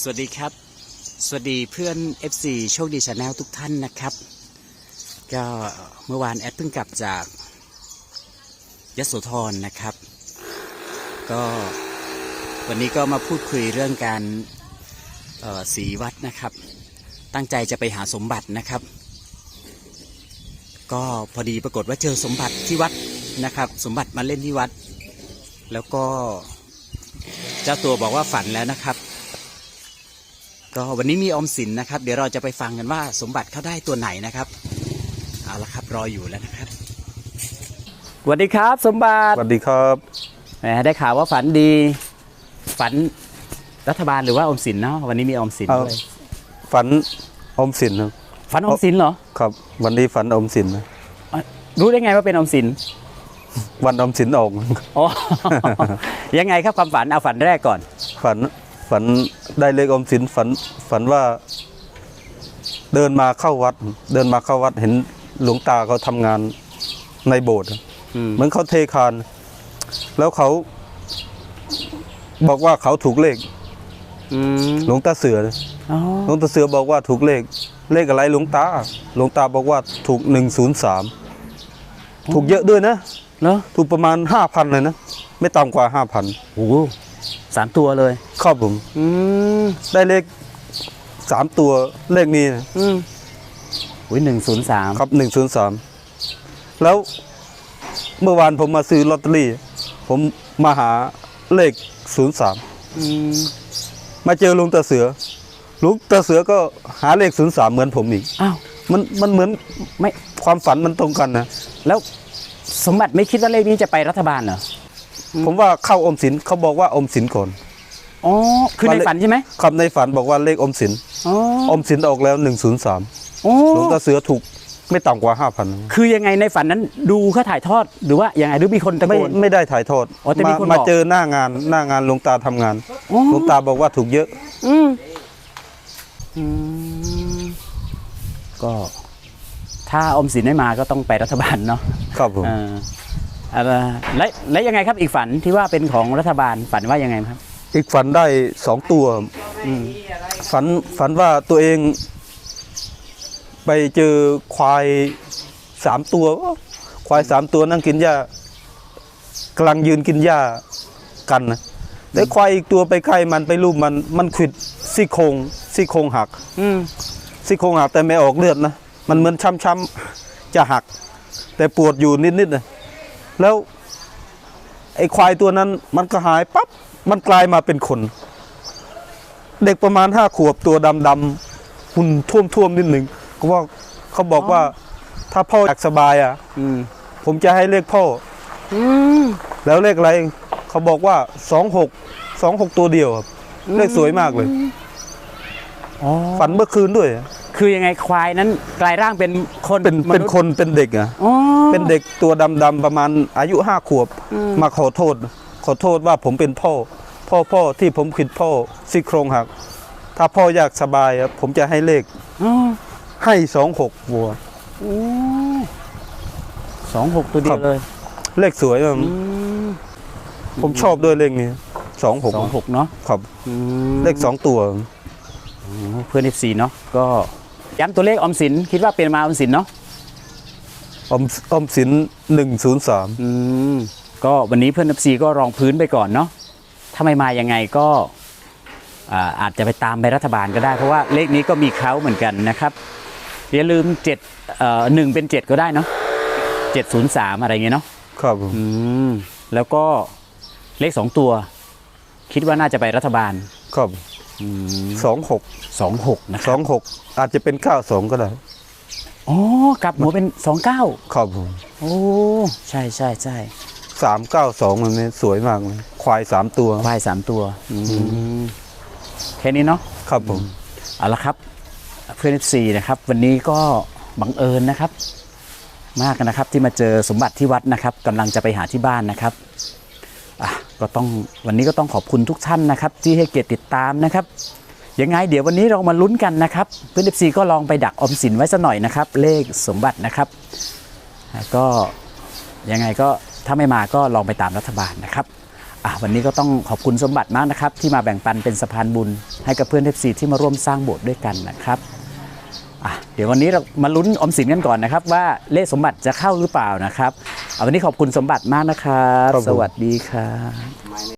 สวัสดีครับ สวัสดีเพื่อน FC โชคดีชาแนลทุกท่านนะครับ ก็เมื่อวานแอดเพิ่งกลับจากยโสธรนะครับ ก็วันนี้ก็มาพูดคุยเรื่องการสีวัดนะครับ ตั้งใจจะไปหาสมบัตินะครับ ก็พอดีปรากฏว่าเจอสมบัติที่วัดนะครับ สมบัติมาเล่นที่วัด แล้วก็เจ้าตัวบอกว่าฝันแล้วนะครับ ก็วันนี้มีออมสินนะครับ เดี๋ยวเราจะไปฟังกันว่าสมบัติเขาได้ตัวไหนนะครับเอาละครับรออยู่แล้วนะครับสวัสดีครับสมบัติสวัสดีครับแหมได้ข่าวว่าฝันดี ฝันรัฐบาลหรือว่าออมสินเนาะวันนี้มีออมสินเอาด้วยฝันอมสินครับฝันออมสินเหรอครับ วันนี้ฝันอมสินนะอะรู้ได้ไงว่าเป็นออมสินวันอมสินออกอ๋อยังไงครับความฝันเอาฝันแรกก่อน ฝัน ฝันได้เลขอมสินฝันฝันว่าเดินมาเข้าวัด เดินมาเข้าวัดเห็นหลวงตาเขาทำงานในโบสถ์อืมเหมือนเขาเทคาน แล้วเขาบอกว่าเขาถูกเลขอืมหลวงตาเสืออ๋อหลวงตาเสือบอกว่าถูกเลข เลขอะไรหลวงตาหลวงตาบอกว่าถูกหนึ่งศูนย์สามถูกเยอะด้วยนะเหรอถูกประมาณห้าพันเลยนะ ไม่ต่ำกว่าห้าพันโอ้โหสามตัวเลยครับผม อืมได้เลขสามตัวเลขนี้นะอืมอุ้ยหนึ่งศูนย์สามครับหนึ่งศูนย์สามแล้วเมื่อวานผมมาซื้อลอตเตอรี่ ผมมาหาเลขศูนย์สามอืมมาเจอลุงตาเสือ ลุงตาเสือก็หาเลขศูนย์สามเหมือนผมอีก อ้าวมันมันเหมือนไม่ความฝันมันตรงกันนะแล้วสมบัติไม่คิดว่าเลขนี้จะไปรัฐบาลเหรอ ผมว่าเข้าอมสินเขาบอกว่าอมสินก่อนอ๋อคือในฝันใช่ไหมคำในฝันบอกว่าเลขอมสินอ๋ออมสินออกแล้วหนึ่งศูนย์สามโอ้หลวงตาเสือถูกไม่ต่ำกว่าห้าพันคือยังไงในฝันนั้นดูเขาถ่ายทอดหรือว่ายังไงหรือมีคนตะไม่โกนไม่ได้ถ่ายทอดอ๋อแต่มีมาคนมาบอกเจอหน้างานหน้างานหลวงตาทำงานอ๋อหลวงตาบอกว่าถูกเยอะ อืมอืมก็ถ้าออมสินไม่มาก็ต้องไปรัฐบาลเนาะครับผมเออเอาละ และและยังไงครับอีกฝันที่ว่าเป็นของรัฐบาลฝันว่ายังไงครับ อีกฝันได้สองตัวอืมฝันฝันว่าตัวเอง ไปเจอควายสามตัว ควายสามตัวนั่งกินหญ้ากำลังยืนกินหญ้ากันนะแล้วควายอีกตัวไปใกล้มันไปลูบมันมันขวิดซี่โครงซี่โครงหักอืมซี่โครงหักแต่ไม่ออกเลือดนะมันเหมือนช้ำๆจะหัก แต่ปวดอยู่นิดๆนะ แล้วไอ้ควายตัวนั้นมันก็หายปั๊บมันกลายมาเป็นคน เด็กประมาณห้าขวบตัวดำๆหุ่นท่วมๆนิดหนึ่งเขาว่าเขาบอกว่า ถ้าพ่ออยากสบายอะอืมผมจะให้เลขพ่ออืมแล้วเลขอะไรเขาบอกว่าสองหกสองหกตัวเดียวครับเลขสวยมากเลยอ๋อฝันเมื่อคืนด้วยอะ คือยังไงควายนั้นกลายร่างเป็นคนเป็นเป็นมษย์คนเป็นเด็กอะอ๋อเป็นเด็กตัวดำๆประมาณอายุห้าขวบอืมมาขอโทษ ขอโทษว่าผมเป็นพ่อ พ่อพ่อที่ผมขิดพ่อซี่โครงหัก ถ้าพ่ออยากสบายอะผมจะให้เลขอ๋อให้สองหกวัวโอ้สองหกตัวเดีครัยวบเลย เลขสวยอะอืมผมชอบด้วยเลขนี้สองหกสองหกเนาะครับอืมเลขสองตัวโอ้เพื่อน f 4เนาะก็ ย้ำตัวเลขออมสินคิดว่าเป็นมาออมสินเนาะอมอมสินหนึ่งศูนย์สามอืมก็วันนี้เพื่อน f 4ก็รองพื้นไปก่อนเนาะถ้าไม่มายังไงก็อ่าอาจจะไปตามไปรัฐบาลก็ได้ เพราะว่าเลขนี้ก็มีเขาเหมือนกันนะครับอย่าลืมเจ็ดเอ่อหนึ่งเป็นเจ็ดก็ได้เนาะเจ็ดศูนย์สามอะไรเงี้ยเนาะครับผมอืมแล้วก็เลขสองตัว คิดว่าน่าจะไปรัฐบาล ครับ สองหกสองหกนะคสรับองหกอาจจะเป็นเก้าสองก็ได้อ๋อกลับหัวเป็นสองเก้าครับผมโอ้ใช่ใช่ใช่สามเก้าสองมันนี่สวยมากเลยควายสามตัวควายสามตัวอืมแค่นี้เนาะ ครับผม เอาละครับเพื่อนซีนะครับ วันนี้ก็บังเอิญนะครับ มากนะครับที่มาเจอสมบัติที่วัดนะครับกำลังจะไปหาที่บ้านนะครับอะ ก็ต้องวันนี้ก็ต้องขอบคุณทุกท่านนะครับที่ให้เกียรติติดตามนะครับยังไงเดี๋ยววันนี้เรามาลุ้นกันนะครับ เพื่อนเอฟซีก็ลองไปดักอมสินไว้สัหน่อยนะครับ เลขสมบัตินะครับ ก็ยังไงก็ถ้าไม่มาก็ลองไปตามรัฐบาลนะครับวันนี้ก็ต้องขอบคุณสมบัติมากนะครับ ที่มาแบ่งปันเป็นสะพานบุญ ให้กับเพื่อนเอฟซีที่มาร่วมสร้างโบสถ์ด้วยกันนะครับเดี๋ยววันนี้เรามาลุ้นอมสินกันก่อนนะครับ ว่าเลขสมบัติจะเข้าหรือเปล่านะครับ วันนี้ขอบคุณสมบัติมากนะครับ สวัสดีครับ